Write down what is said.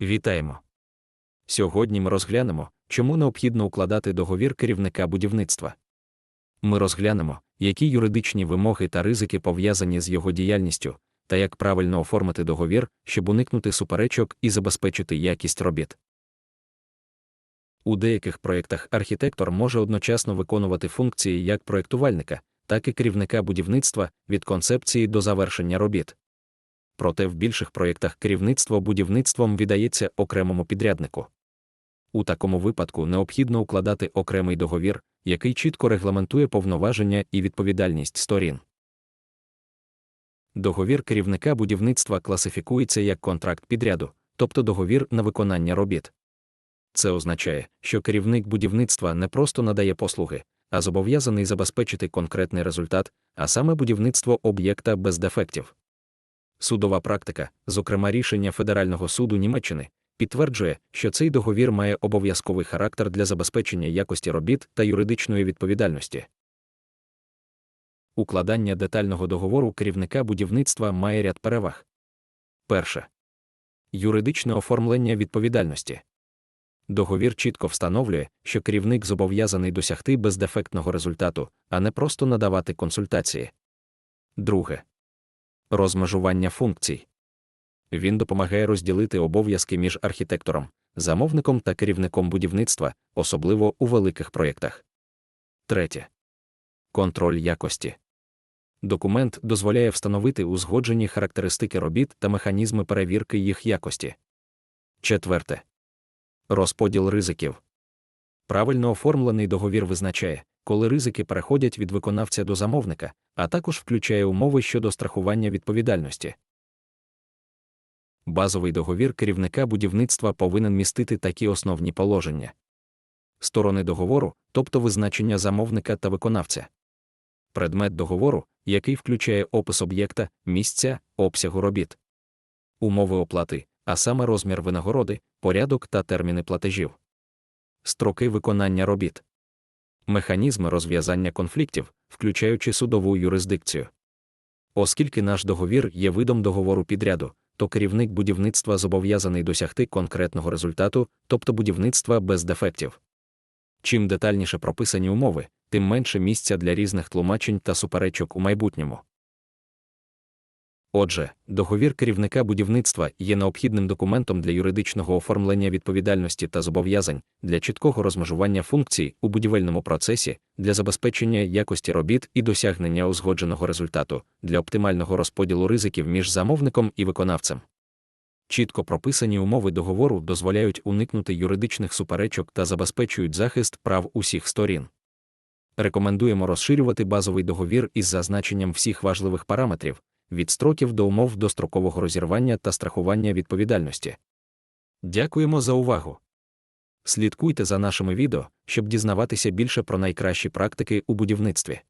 Вітаємо! Сьогодні ми розглянемо, чому необхідно укладати договір керівника будівництва. Ми розглянемо, які юридичні вимоги та ризики пов'язані з його діяльністю, та як правильно оформити договір, щоб уникнути суперечок і забезпечити якість робіт. У деяких проєктах архітектор може одночасно виконувати функції як проєктувальника, так і керівника будівництва від концепції до завершення робіт. Проте в більших проєктах керівництво будівництвом віддається окремому підряднику. У такому випадку необхідно укладати окремий договір, який чітко регламентує повноваження і відповідальність сторін. Договір керівника будівництва класифікується як контракт підряду, тобто договір на виконання робіт. Це означає, що керівник будівництва не просто надає послуги, а зобов'язаний забезпечити конкретний результат, а саме будівництво об'єкта без дефектів. Судова практика, зокрема рішення Федерального суду Німеччини, підтверджує, що цей договір має обов'язковий характер для забезпечення якості робіт та юридичної відповідальності. Укладання детального договору керівника будівництва має ряд переваг. Перше. Юридичне оформлення відповідальності. Договір чітко встановлює, що керівник зобов'язаний досягти бездефектного результату, а не просто надавати консультації. Друге. Розмежування функцій. Він допомагає розділити обов'язки між архітектором, замовником та керівником будівництва, особливо у великих проєктах. Третє. Контроль якості. Документ дозволяє встановити узгоджені характеристики робіт та механізми перевірки їх якості. Четверте. Розподіл ризиків. Правильно оформлений договір визначає, коли ризики переходять від виконавця до замовника, а також включає умови щодо страхування відповідальності. Базовий договір керівника будівництва повинен містити такі основні положення. Сторони договору, тобто визначення замовника та виконавця. Предмет договору, який включає опис об'єкта, місця, обсягу робіт. Умови оплати, а саме розмір винагороди, порядок та терміни платежів. Строки виконання робіт. Механізми розв'язання конфліктів, включаючи судову юрисдикцію. Оскільки наш договір є видом договору підряду, то керівник будівництва зобов'язаний досягти конкретного результату, тобто будівництва без дефектів. Чим детальніше прописані умови, тим менше місця для різних тлумачень та суперечок у майбутньому. Отже, договір керівника будівництва є необхідним документом для юридичного оформлення відповідальності та зобов'язань, для чіткого розмежування функцій у будівельному процесі, для забезпечення якості робіт і досягнення узгодженого результату, для оптимального розподілу ризиків між замовником і виконавцем. Чітко прописані умови договору дозволяють уникнути юридичних суперечок та забезпечують захист прав усіх сторін. Рекомендуємо розширювати базовий договір із зазначенням всіх важливих параметрів від строків до умов дострокового розірвання та страхування відповідальності. Дякуємо за увагу. Слідкуйте за нашими відео, щоб дізнаватися більше про найкращі практики у будівництві.